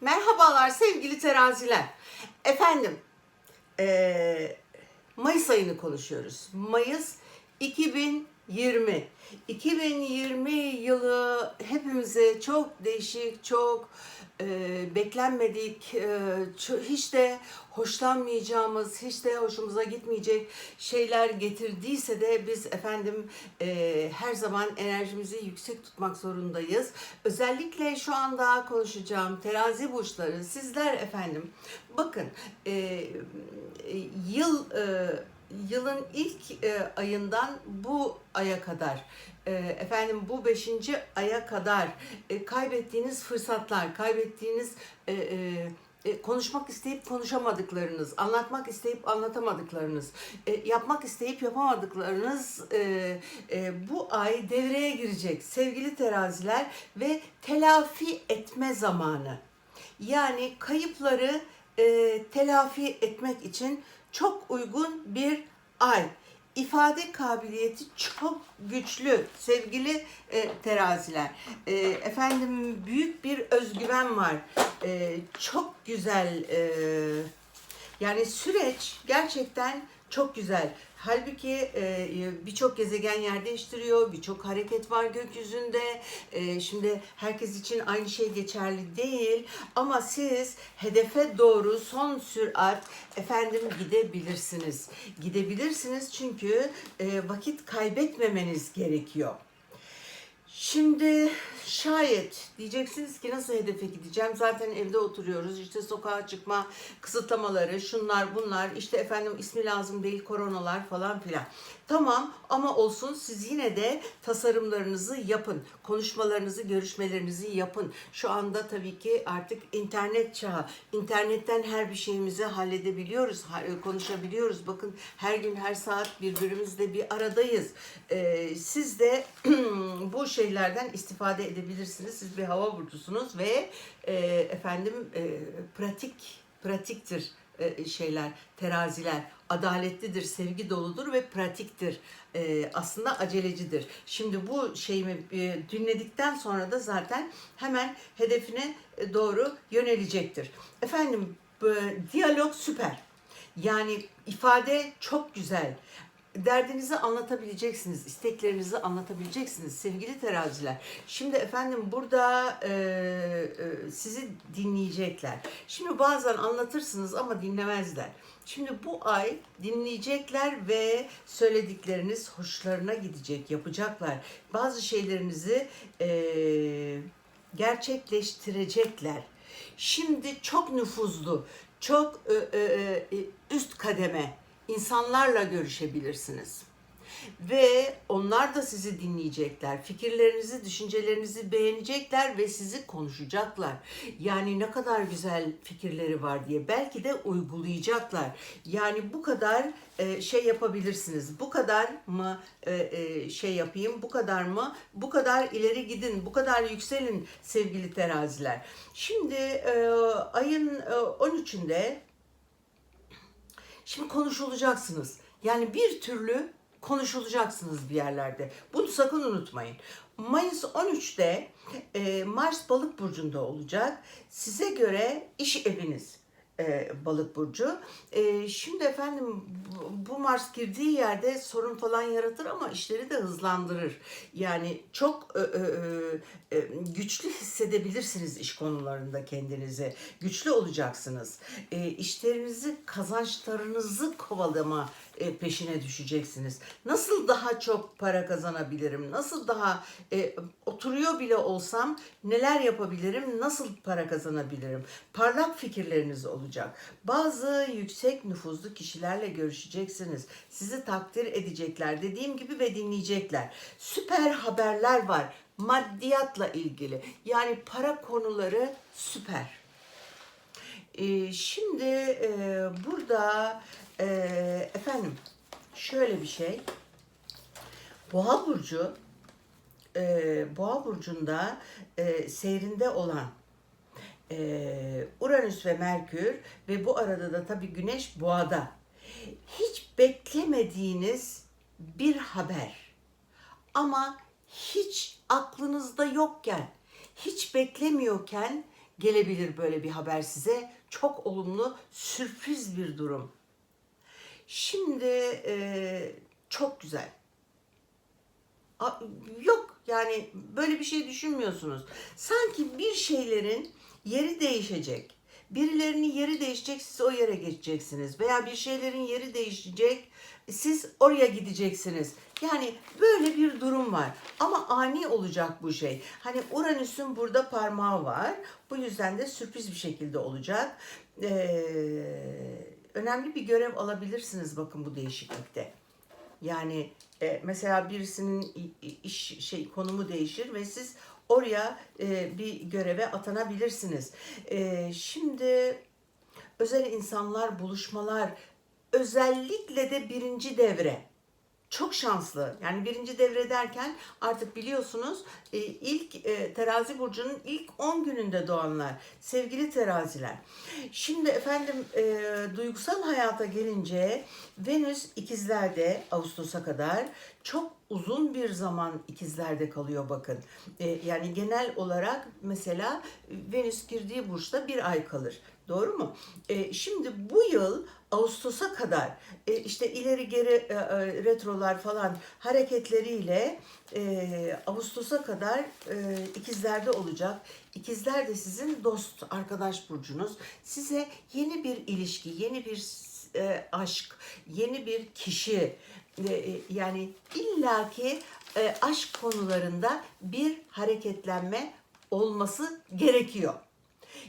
Merhabalar sevgili teraziler. Efendim, eee, Mayıs ayını konuşuyoruz. Mayıs 2020. 2020 yılı hepimize çok değişik, çok eee, beklenmedik, ço- hiç de hoşlanmayacağımız, hiç de hoşumuza gitmeyecek şeyler getirdiyse de biz efendim eee, her zaman enerjimizi yüksek tutmak zorundayız. Özellikle şu anda konuşacağım terazi burçları sizler efendim bakın eee, yıl eee, yılın ilk eee, ayından bu aya kadar eee, efendim bu beşinci aya kadar e, kaybettiğiniz fırsatlar, kaybettiğiniz e, e, e, konuşmak isteyip konuşamadıklarınız, anlatmak isteyip anlatamadıklarınız, e, yapmak isteyip yapamadıklarınız e, e, bu ay devreye girecek sevgili teraziler ve telafi etme zamanı. Yani kayıpları e, telafi etmek için çok uygun bir ay. İfade kabiliyeti çok güçlü sevgili e, teraziler. E, efendim büyük bir özgüven var. E, çok güzel e, yani süreç gerçekten çok güzel. Halbuki e, birçok gezegen yer değiştiriyor, birçok hareket var gökyüzünde. E, şimdi herkes için aynı şey geçerli değil ama siz hedefe doğru son sürat efendim gidebilirsiniz. Gidebilirsiniz çünkü e, vakit kaybetmemeniz gerekiyor. Şimdi şayet diyeceksiniz ki nasıl hedefe gideceğim? Zaten evde oturuyoruz. İşte sokağa çıkma kısıtlamaları, şunlar bunlar, işte efendim ismi lazım değil koronalar falan filan. Tamam ama olsun siz yine de tasarımlarınızı yapın. Konuşmalarınızı, görüşmelerinizi yapın. Şu anda tabii ki artık internet çağı. İnternetten her bir şeyimizi halledebiliyoruz, ha- konuşabiliyoruz. Bakın her gün her saat birbirimizle bir aradayız. Ee, siz de bu şeylerden istifade edebilirsiniz. Siz bir hava burcusunuz ve e, efendim e, pratik pratiktir e, şeyler, teraziler. Adaletlidir, sevgi doludur ve pratiktir. E, aslında acelecidir. Şimdi bu şeyimi e, dinledikten sonra da zaten hemen hedefine e, doğru yönelecektir. Efendim diyalog süper. Yani ifade çok güzel. Derdinizi anlatabileceksiniz, isteklerinizi anlatabileceksiniz sevgili teraziler. Şimdi efendim burada e, e, sizi dinleyecekler. Şimdi bazen anlatırsınız ama dinlemezler. Şimdi bu ay dinleyecekler ve söyledikleriniz hoşlarına gidecek, yapacaklar. Bazı şeylerinizi e, gerçekleştirecekler. Şimdi çok nüfuzlu, çok e, e, e, üst kademe insanlarla görüşebilirsiniz. Ve onlar da sizi dinleyecekler. Fikirlerinizi, düşüncelerinizi beğenecekler ve sizi konuşacaklar. Yani ne kadar güzel fikirleri var diye belki de uygulayacaklar. Yani bu kadar e, şey yapabilirsiniz. Bu kadar mı e, e, şey yapayım, bu kadar mı? Bu kadar ileri gidin, bu kadar yükselin sevgili teraziler. Şimdi ayın e, 13'ünde Şimdi konuşulacaksınız. Yani bir türlü konuşulacaksınız bir yerlerde. Bunu sakın unutmayın. Mayıs 13'te e, Mars Balık burcunda olacak. Size göre iş eviniz e, Balık burcu. E, şimdi efendim bu, Mars girdiği yerde sorun falan yaratır ama işleri de hızlandırır. Yani çok e, e, e, güçlü hissedebilirsiniz iş konularında kendinizi. Güçlü olacaksınız. E, işlerinizi, kazançlarınızı kovalama e, peşine düşeceksiniz. Nasıl daha çok para kazanabilirim? Nasıl daha e, oturuyor bile olsam neler yapabilirim? Nasıl para kazanabilirim? Parlak fikirleriniz olacak. Bazı yüksek nüfuzlu kişilerle görüşeceksiniz. Sizi takdir edecekler. Dediğim gibi ve dinleyecekler. Süper haberler var. Maddiyatla ilgili. Yani para konuları süper. Ee, şimdi e, burada e, efendim şöyle bir şey. Boğa burcu e, Boğa burcunda e, seyrinde olan e, Uranüs ve Merkür ve bu arada da tabii Güneş Boğa'da. Hiç beklemediğiniz bir haber ama hiç aklınızda yokken, hiç beklemiyorken gelebilir böyle bir haber size. Çok olumlu, sürpriz bir durum. Şimdi e, çok güzel. A- Yok yani böyle bir şey düşünmüyorsunuz. Sanki bir şeylerin yeri değişecek. Birilerinin yeri değişecek, siz o yere geçeceksiniz. Veya bir şeylerin yeri değişecek, siz oraya gideceksiniz. Yani böyle bir durum var. Ama ani olacak bu şey. Hani Uranüs'ün burada parmağı var. Bu yüzden de sürpriz bir şekilde olacak. Ee, önemli bir görev alabilirsiniz bakın bu değişiklikte. Yani e, mesela birisinin iş şey konumu değişir ve siz oraya e, bir göreve atanabilirsiniz. E, şimdi özel insanlar, buluşmalar, özellikle de birinci devre çok şanslı. Yani birinci devre derken artık biliyorsunuz e, ilk e, terazi burcunun ilk 10 gününde doğanlar. Sevgili teraziler. Şimdi efendim e, duygusal hayata gelince Venüs ikizlerde Ağustos'a kadar çok uzun bir zaman ikizlerde kalıyor bakın. E, yani genel olarak mesela Venüs girdiği burçta bir ay kalır. Doğru mu? E, şimdi bu yıl Ağustos'a kadar e, işte ileri geri e, e, retrolar falan hareketleriyle e, Ağustos'a kadar e, ikizlerde olacak. İkizler de sizin dost, arkadaş burcunuz. Size yeni bir ilişki, yeni bir e, aşk, yeni bir kişi e, yani illaki e, aşk konularında bir hareketlenme olması gerekiyor.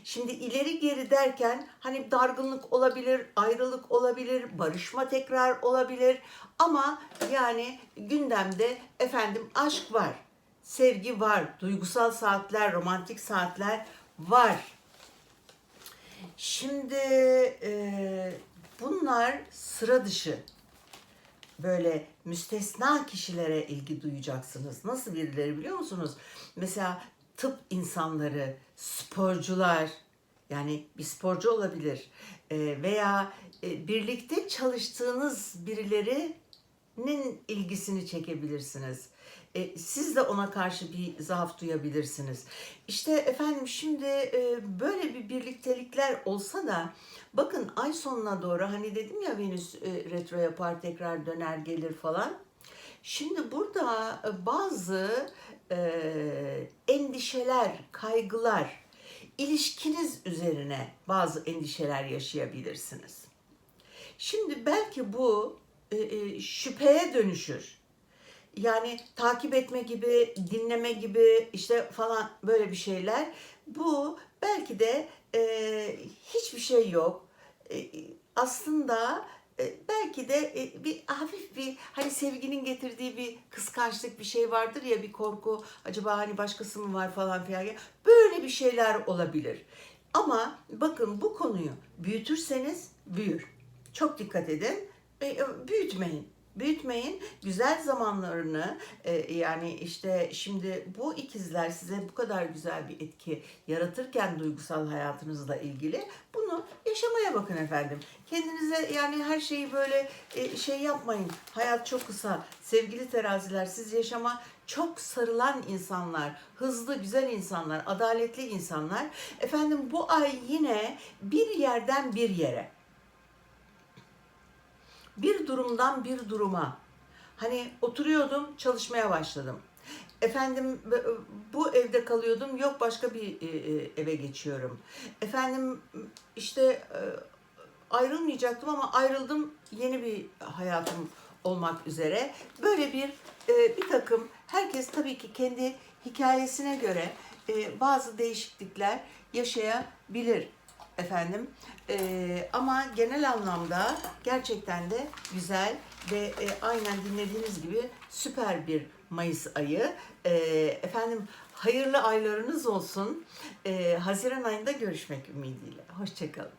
Şimdi ileri geri derken hani dargınlık olabilir, ayrılık olabilir, barışma tekrar olabilir ama yani gündemde efendim aşk var, sevgi var, duygusal saatler, romantik saatler var. Şimdi e, bunlar sıra dışı böyle müstesna kişilere ilgi duyacaksınız. Nasıl birileri biliyor musunuz? Mesela tıp insanları, sporcular, yani bir sporcu olabilir Ee, veya e, birlikte çalıştığınız birilerinin ilgisini çekebilirsiniz. E, siz de ona karşı bir zaaf duyabilirsiniz. İşte efendim şimdi e, böyle bir birliktelikler olsa da bakın ay sonuna doğru hani dedim ya Venüs e, retro yapar tekrar döner gelir falan. Şimdi burada e, bazı e, endişeler, kaygılar, ilişkiniz üzerine bazı endişeler yaşayabilirsiniz. Şimdi belki bu e, e, şüpheye dönüşür. Yani takip etme gibi, dinleme gibi işte falan böyle bir şeyler. Bu belki de e, hiçbir şey yok. E, aslında belki de e, bir hafif bir hani sevginin getirdiği bir kıskançlık bir şey vardır ya bir korku acaba hani başkası mı var falan filan böyle bir şeyler olabilir. Ama bakın bu konuyu büyütürseniz büyür. Çok dikkat edin. E, e, büyütmeyin. Büyütmeyin. Güzel zamanlarını e, yani işte şimdi bu ikizler size bu kadar güzel bir etki yaratırken duygusal hayatınızla ilgili bunu yaşamaya bakın efendim. Kendinize yani her şeyi böyle e, şey yapmayın. Hayat çok kısa. Sevgili teraziler siz yaşama çok sarılan insanlar, hızlı, güzel insanlar, adaletli insanlar. Efendim bu ay yine bir yerden bir yere bir durumdan bir duruma. Hani oturuyordum, çalışmaya başladım. Efendim bu evde kalıyordum, yok başka bir e, e, eve geçiyorum. Efendim işte e, ayrılmayacaktım ama ayrıldım, yeni bir hayatım olmak üzere. Böyle bir e, bir takım herkes tabii ki kendi hikayesine göre e, bazı değişiklikler yaşayabilir efendim. Ee, ama genel anlamda gerçekten de güzel ve e, aynen dinlediğiniz gibi süper bir Mayıs ayı. Ee, efendim hayırlı aylarınız olsun. Ee, Haziran ayında görüşmek ümidiyle. Hoşçakalın.